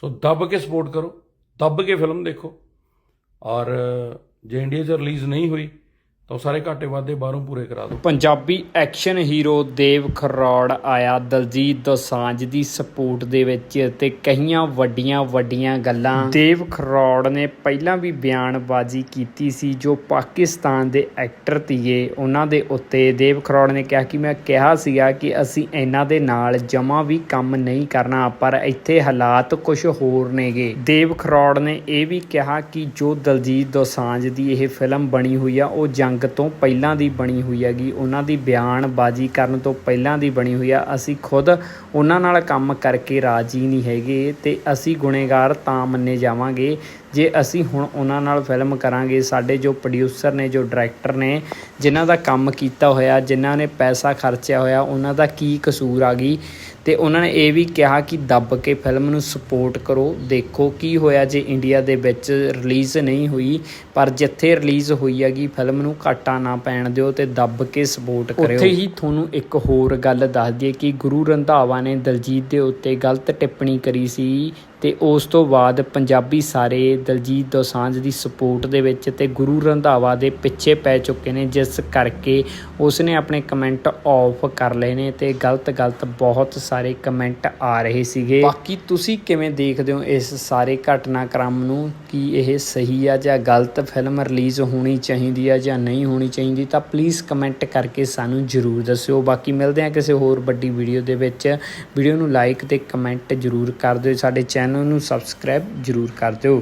ਸੋ ਦੱਬ ਕੇ ਸਪੋਰਟ ਕਰੋ, ਦੱਬ ਕੇ ਫਿਲਮ ਦੇਖੋ। ਔਰ, ਜੇ ਇੰਡੀਆ 'ਚ ਰਿਲੀਜ਼ ਨਹੀਂ ਹੋਈ ਤਾਂ ਸਾਰੇ ਘਾਟੇ ਵਾਧੇ ਬਾਹਰੋਂ ਪੂਰੇ ਕਰਾ ਦਿਓ। ਪੰਜਾਬੀ ਐਕਸ਼ਨ ਹੀਰੋ ਦੇਵ ਖਰੋੜ ਆਇਆ ਦਲਜੀਤ ਦੋਸਾਂਝ ਦੀ ਸਪੋਰਟ ਦੇ ਵਿੱਚ ਤੇ ਕਈਆਂ ਵੱਡੀਆਂ ਵੱਡੀਆਂ ਗੱਲਾਂ। ਦੇਵ ਖਰੋੜ ਨੇ ਪਹਿਲਾਂ ਵੀ ਬਿਆਨਬਾਜ਼ੀ ਕੀਤੀ ਸੀ ਜੋ ਪਾਕਿਸਤਾਨ ਦੇ ਐਕਟਰ ਤੀਏ ਉਹਨਾਂ ਦੇ ਉੱਤੇ। ਦੇਵ ਖਰੋੜ ਨੇ ਕਿਹਾ ਕਿ ਮੈਂ ਕਿਹਾ ਸੀਗਾ ਕਿ ਅਸੀਂ ਇਹਨਾਂ ਦੇ ਨਾਲ ਜਮਾ ਵੀ ਕੰਮ ਨਹੀਂ ਕਰਨਾ, ਪਰ ਇੱਥੇ ਹਾਲਾਤ ਕੁਝ ਹੋਰ ਨੇਗੇ। ਦੇਵ ਖਰੋੜ ਨੇ ਇਹ ਵੀ ਕਿਹਾ ਕਿ ਜੋ ਦਲਜੀਤ ਦੋਸਾਂਝ ਦੀ ਇਹ ਫਿਲਮ ਬਣੀ ਹੋਈ ਆ, ਉਹ ਜੰਗ ਤੋਂ ਪਹਿਲਾਂ ਦੀ ਬਣੀ ਹੋਈ ਹੈਗੀ। ਉਹਨਾਂ ਦੀ ਬਿਆਨਬਾਜ਼ੀ ਕਰਨ ਤੋਂ ਪਹਿਲਾਂ ਦੀ ਬਣੀ ਹੋਈ ਆ। ਅਸੀਂ ਖੁਦ ਉਹਨਾਂ ਨਾਲ ਕੰਮ ਕਰਕੇ ਰਾਜੀ ਨਹੀਂ ਹੈਗੇ ਤੇ ਅਸੀਂ ਗੁਨੇਗਾਰ ਤਾਂ ਮੰਨੇ ਜਾਵਾਂਗੇ। ਜੇ ਅਸੀਂ ਹੁਣ ਉਹਨਾਂ ਨਾਲ ਫਿਲਮ ਕਰਾਂਗੇ, ਸਾਡੇ ਜੋ ਪ੍ਰੋਡਿਊਸਰ ਨੇ, ਜੋ ਡਾਇਰੈਕਟਰ ਨੇ, ਜਿਨ੍ਹਾਂ ਦਾ ਕੰਮ ਕੀਤਾ ਹੋਇਆ, ਜਿਨ੍ਹਾਂ ਨੇ ਪੈਸਾ ਖਰਚਿਆ ਹੋਇਆ, ਉਹਨਾਂ ਦਾ ਕੀ ਕਸੂਰ ਆ ਗਈ? ਤੇ ਉਹਨਾਂ ਨੇ ਇਹ ਵੀ ਕਿਹਾ ਕਿ ਦੱਬ ਕੇ ਫਿਲਮ ਨੂੰ ਸਪੋਰਟ ਕਰੋ। ਦੇਖੋ ਕੀ ਹੋਇਆ ਜੇ ਇੰਡੀਆ ਦੇ ਵਿੱਚ ਰਿਲੀਜ਼ ਨਹੀਂ ਹੋਈ। ਪਰ ਜਿੱਥੇ ਰਿਲੀਜ਼ ਹੋਈ ਹੈਗੀ, ਫਿਲਮ ਨੂੰ ਘਾਟਾ ਨਾ ਪੈਣ ਦਿਓ ਤੇ ਦੱਬ ਕੇ ਸਪੋਰਟ ਕਰਿਓ। ਉੱਥੇ ਹੀ ਤੁਹਾਨੂੰ ਇੱਕ ਹੋਰ ਗੱਲ ਦੱਸ ਦਈਏ ਕਿ ਗੁਰੂ ਰੰਧਾਵਾ ਨੇ ਦਲਜੀਤ ਦੇ ਉੱਤੇ ਗਲਤ ਟਿੱਪਣੀ ਕਰੀ ਸੀ ਅਤੇ ਉਸ ਤੋਂ ਬਾਅਦ ਪੰਜਾਬੀ ਸਾਰੇ ਦਲਜੀਤ ਦੋਸਾਂਝ ਦੀ ਸਪੋਰਟ ਦੇ ਵਿੱਚ ਅਤੇ ਗੁਰੂ ਰੰਧਾਵਾ ਦੇ ਪਿੱਛੇ ਪੈ ਚੁੱਕੇ ਨੇ, ਜਿਸ ਕਰਕੇ ਉਸ ਨੇ ਆਪਣੇ ਕਮੈਂਟ ਆਫ ਕਰ ਲਏ ਨੇ ਤੇ ਗਲਤ ਗਲਤ ਬਹੁਤ ਸਾਰੇ ਕਮੈਂਟ ਆ ਰਹੇ ਸੀਗੇ। ਬਾਕੀ ਤੁਸੀਂ ਕਿਵੇਂ ਦੇਖਦੇ ਹੋ ਇਸ ਸਾਰੇ ਘਟਨਾਕ੍ਰਮ ਨੂੰ? ਕਿ ਇਹ ਸਹੀ ਆ ਜਾਂ ਗਲਤ ਫਿਲਮ ਰਿਲੀਜ਼ ਹੋਣੀ ਚਾਹੀਦੀ ਆ ਜਾਂ ਨਹੀਂ ਹੋਣੀ ਚਾਹੀਦੀ? ਤਾਂ ਪਲੀਜ਼ ਕਮੈਂਟ ਕਰਕੇ ਸਾਨੂੰ ਜਰੂਰ ਦੱਸਿਓ। ਬਾਕੀ ਮਿਲਦੇ ਹਾਂ ਕਿਸੇ ਹੋਰ ਵੱਡੀ ਵੀਡੀਓ ਦੇ ਵਿੱਚ। ਵੀਡੀਓ ਨੂੰ ਲਾਈਕ ਤੇ ਕਮੈਂਟ ਜਰੂਰ ਕਰ ਦਿਓ। ਸਾਡੇ ਚੈਨਲ ਚੈਨਲ ਨੂੰ ਸਬਸਕ੍ਰਾਈਬ ਜਰੂਰ ਕਰ ਦਿਓ।